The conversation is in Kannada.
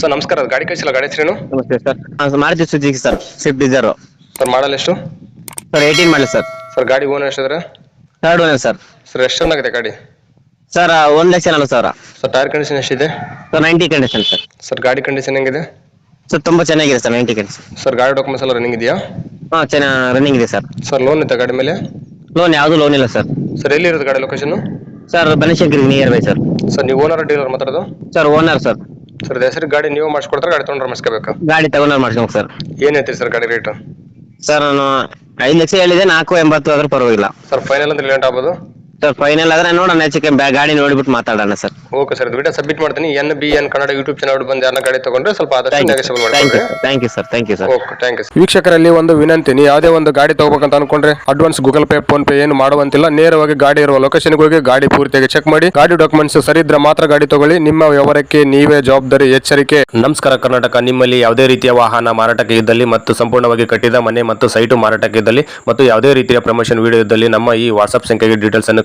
ಸರ್ ನಮಸ್ಕಾರ. ಅದು ಗಾಡಿ ಕಳಿಸಿಲ್ಲ ಗಾಡಿ ಹೆಸರೇನು? ನಮಸ್ತೆ ಸರ್. ಹಾಂ Maruti Suzuki sir Swift Dzire sir model ಎಷ್ಟು? ಸರ್ ಏಯ್ಟೀನ್ ಮಾಡಲಿ ಸರ್. ಸರ್ ಗಾಡಿ owner ಎಷ್ಟಿದ್ರೆ? Third owner sir. Sir ಎಷ್ಟು ಚೆನ್ನಾಗಿದೆ ಗಾಡಿ? ಸರ್ ಒಂದು ಲಕ್ಷ ನಲ್ವತ್ತು ಸಾವಿರ. ಸರ್ ಟೈರ್ ಕಂಡೀಷನ್ ಎಷ್ಟಿದೆ? Sir ninety condition sir. Sir ಗಾಡಿ ಕಂಡೀಷನ್ ಹೆಂಗಿದೆ? ಸರ್ ತುಂಬ ಚೆನ್ನಾಗಿದೆ ಸರ್ ನೈಂಟಿ ಕಂಡೀಷನ್ ಸರ್ ಗಾಡಿ ಡಾಕ್ಯುಮೆಂಟ್ಸ್ ಎಲ್ಲ ರನ್ನಿಂಗ್ ಇದೆಯಾ? ಹಾಂ ಚೆನ್ನಾಗಿ ರನ್ನಿಂಗ್ ಇದೆ ಸರ್. ಸರ್ ಲೋನ್ ಇತ್ತಾ ಗಾಡಿ ಮೇಲೆ? ಲೋನ್ ಯಾವುದು ಲೋನ್ ಇಲ್ಲ ಸರ್. ಸರ್ ಎಲ್ಲಿರೋದು ಗಾಡಿ location sir Banashankari nearby sir. Sir ನೀವು ಓನರ್ ಡೀಲರ್ ಮಾತಾಡೋದು? Sir owner sir. ಸರ್ ಹೆಸರು ಗಾಡಿ ನೀವು ಮಾಡಿಸ್ಕೊಡ್ತಾರೆ ಗಾಡಿ ತೊಗೊಂಡ್ರೆ ಮಾಡಿಸ್ಕೋಬೇಕು ಗಾಡಿ ತಗೊಂಡು ಮಾಡ್ಸ್ಕೊಂಡು ಸರ್. ಏನು ಹೇಳ್ತೀರಿ ಸರ್ ಗಾಡಿ ರೇಟು? ಸರ್ ನಾನು ಐದು ಲಕ್ಷ ಹೇಳಿದೆ ನಾಲ್ಕು ಎಂಬತ್ತು ಆದ್ರೂ ಪರವಾಗಿಲ್ಲ. ಸರ್ ಫೈನಲ್ ಅಂದ್ರೆ ಲೇಟ್ ಆಗ್ಬೋದು? ಸರ್ ಫೈನಲ್ ಆದ್ರೆ ನೋಡೋಣ ಹೆಚ್ಚಿಗೆ ಬ್ಯಾ- ಗಾಡಿ ನೋಡಿಬಿಟ್ಟು ಮಾತಾಡೋಣ sir. Okay sir video submit ಮಾಡ್ತೀನಿ. N B N Kannada YouTube channel ಬಂದು ಯಾರನ್ನ ಗಾಡಿ ತಗೊಂಡ್ರೆ ಸ್ವಲ್ಪ ಆದಷ್ಟು thank you negotiable thank you thank you sir thank you sir okay thank you ವೀಕ್ಷಕರಲ್ಲಿ ಒಂದು ವಿನಂತಿ ನೀವು ಯಾವುದೇ ಒಂದು ಗಾಡಿ ತಗೋಬೇಕಂತ ಅನ್ಕೊಂಡ್ರೆ advance Google Pay PhonePe ಏನು ಮಾಡುವಂತಿಲ್ಲ. ನೇರವಾಗಿ ಗಾಡಿ ಇರುವ ಲೊಕೇಶನ್ ಹೋಗಿ ಗಾಡಿ ಪೂರ್ತಿಯಾಗಿ ಚೆಕ್ ಮಾಡಿ. ಗಾಡಿ ಡಾಕ್ಯುಮೆಂಟ್ಸ್ ಸರಿ ಇದ್ರೆ ಮಾತ್ರ ಗಾಡಿ ತಗೊಳ್ಳಿ. ನಿಮ್ಮ ವ್ಯವಹಾರಕ್ಕೆ ನೀವೇ ಜವಾಬ್ದಾರಿ ಎಚ್ಚರಿಕೆ. ನಮಸ್ಕಾರ ಕರ್ನಾಟಕ. ನಿಮ್ಮಲ್ಲಿ ಯಾವುದೇ ರೀತಿಯ ವಾಹನ ಮಾರಾಟಕ್ಕೆ ಇದ್ದಲ್ಲಿ ಮತ್ತು ಸಂಪೂರ್ಣವಾಗಿ ಕಟ್ಟಿದ ಮನೆ ಮತ್ತು ಸೈಟು ಮಾರಾಟಕ್ಕೆ ಇದ್ದಲ್ಲಿ ಮತ್ತು ಯಾವುದೇ ರೀತಿಯ ಪ್ರಮೋಷನ್ ವಿಡಿಯೋ ಇದ್ದಲ್ಲಿ ನಮ್ಮ ಈ ವಾಟ್ಸ್ಆಪ್ ಸಂಖ್ಯೆಗೆ ಡೀಟೇಲ್ಸ್ ಅನ್ನು